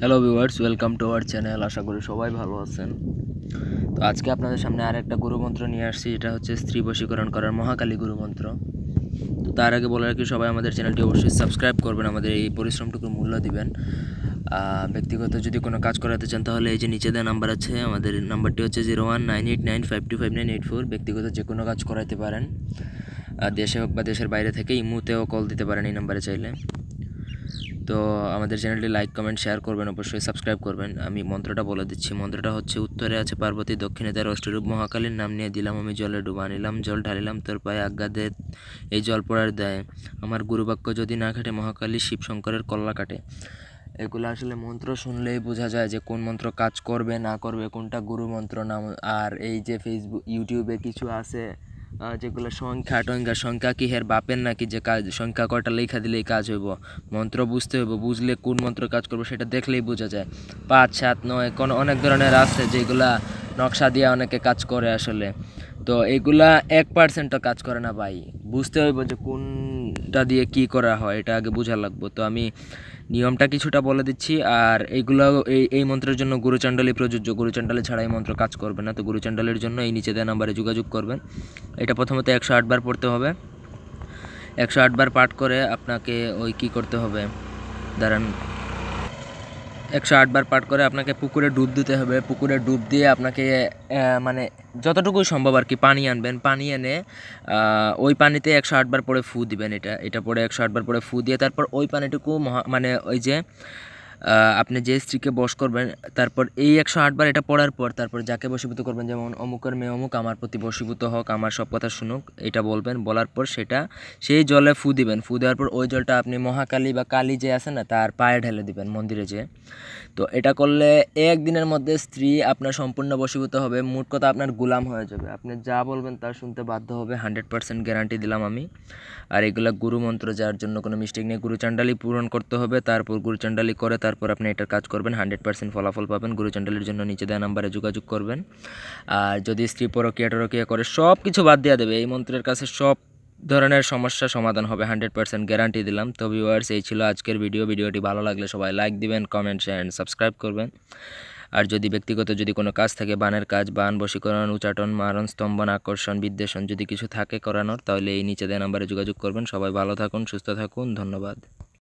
Hello viewers welcome to our channel আশা করি সবাই ভালো আছেন। তো আজকে আপনাদের সামনে আর একটা গুরুমন্ত্র নিয়ে আসছি, এটা হচ্ছে স্ত্রী বশীকরণ করার মহাকালী গুরুমন্ত্র তো তার আগে বলে রাখি, সবাই আমাদের চ্যানেলটি অবশ্যই সাবস্ক্রাইব করবেন, আমাদের এই পরিশ্রমটুকু মূল্য দিবেন। ব্যক্তিগত যদি কোনো কাজ করাতে চান, তাহলে এই যে নিচে দেওয়া নাম্বার আছে, আমাদের নাম্বারটি হচ্ছে zero one nine eight nine five two five nine eight four ব্যক্তিগত যে কোনো কাজ করাইতে পারেন। দেশে হোক বা দেশের বাইরে থেকে ইমুতেও কল দিতে পারেন এই নাম্বারে চাইলে। তো আমাদের চ্যানেলটি লাইক, কমেন্ট, শেয়ার করবেন, অবশ্যই সাবস্ক্রাইব করবেন। আমি মন্ত্রটা বলে দিচ্ছি। মন্ত্রটা হচ্ছে, উত্তরে আছে পার্বতী, দক্ষিণে তার অষ্টরূপ মহাকালীর নাম নিয়ে দিলাম আমি জলে ডুবা নিলাম, জল ঢালিলাম তোর পায়ে আজ্ঞা দে, এই জল পড়ার দেয়। আমার গুরুবাক্য যদি না কাটে মহাকালী শিবশঙ্করের কল্লা কাটে। এগুলো আসলে মন্ত্র শুনলেই বোঝা যায় যে কোন মন্ত্র কাজ করবে, না করবে, কোনটা গুরু মন্ত্র নাম আর এই যে ফেসবুক ইউটিউবে কিছু আছে যেগুলো সংখ্যা টংখ্যা, সংখ্যা কি হের বাপের নাকি যে কাজ, সংখ্যা কয়টা লেখা দিলেই কাজ হইব? মন্ত্র বুঝতে হইব, বুঝলে কোন মন্ত্র কাজ করব সেটা দেখলেই বোঝা যায়। পাঁচ, সাত, নয়, কোনো অনেক ধরনের আছে যেগুলা নকশা দিয়ে অনেকে কাজ করে আসলে। তো এগুলা এক পার্সেন্টও কাজ করে না ভাই। বুঝতে হইব যে কোনটা দিয়ে কি করা হয়, এটা আগে বোঝা লাগবো। তো আমি নিয়মটা কিছুটা বলে দিচ্ছি। আর এইগুলো এই এই মন্ত্রের জন্য গুরুচণ্ডালি প্রযোজ্য। গুরুচণ্ডালি ছাড়া এই মন্ত্র কাজ করবে না। তো গুরুচণ্ডালির জন্য এই নিচে দেওয়া নাম্বারে যোগাযোগ করবেন। এটা প্রথমত একশো আটবার পড়তে হবে। একশো আটবার পাঠ করে আপনাকে ওই কি করতে হবে? দাঁড়ান। একশো আটবার পাঠ করে আপনাকে পুকুরে ডুব দিতে হবে। পুকুরে ডুব দিয়ে আপনাকে মানে যতটুকু সম্ভব আর কি পানি আনবেন। পানি এনে ওই পানিতে একশো আটবার পরে ফু দিবেন এটা। এটা পরে একশো আটবার পরে ফু দিয়ে তারপর ওই পানিটুকু মানে ওই যে আপনি যে স্ত্রীকে বশ করবেন, তারপর এই একশো আটবার এটা পড়ার পর তারপর যাকে বসীভূত করবেন, যেমন অমুকের মেয়ে অমুক, আমার প্রতি বশীভূত হোক, আমার সব কথা শুনুক, এটা বলবেন, বলার পর সেটা সেই জলে ফু দিবেন। ফু দেওয়ার পর ওই জলটা আপনি মহাকালী বা কালী যে আছে না, তার পায়ে ঢেলে দিবেন মন্দিরে যে তো এটা করলে একদিনের মধ্যে স্ত্রী আপনার সম্পূর্ণ বসীভূত হবে, মোট কথা আপনার গুলাম হয়ে যাবে। আপনি যা বলবেন তা শুনতে বাধ্য হবে, হান্ড্রেড পার্সেন্ট গ্যারান্টি দিলাম আমি। আর এগুলো গুরু মন্ত্র যার জন্য কোনো মিস্টেক নেই, গুরুচাণ্ডালি পূরণ করতে হবে, তারপর গুরুচাণ্ডালি করে তারপর আপনি এটার কাজ করবেন, হান্ড্রেড পার্সেন্ট ফলাফল পাবেন, গুরুচাণ্ডালির জন্য নিচে দেওয়া নাম্বারে যোগাযোগ করবেন। আর যদি স্ত্রী পরকিয়া টরকিয়া করে সব কিছু বাদ দেওয়া দেবে। এই মন্ত্রের কাছে সব ধরনের সমস্যা সমাধান হবে, হান্ড্রেড পার্সেন্ট গ্যারান্টি দিলাম। তো ভিউয়ার্স এই ছিল আজকের ভিডিও ভিডিওটি ভালো লাগলে সবাই লাইক দিবেন কমেন্ট অ্যান্ড সাবস্ক্রাইব করবেন। আর যদি ব্যক্তিগত যদি কোনো কাজ থাকে, বানের কাজ, বান, বশীকরণ, উচাটন, মারণ, স্তম্ভন, আকর্ষণ, বিদ্বেষণ যদি কিছু থাকে করানোর, তাহলে এই নিচে দেওয়া নাম্বারে যোগাযোগ করবেন। সবাই ভালো থাকুন, সুস্থ থাকুন, ধন্যবাদ।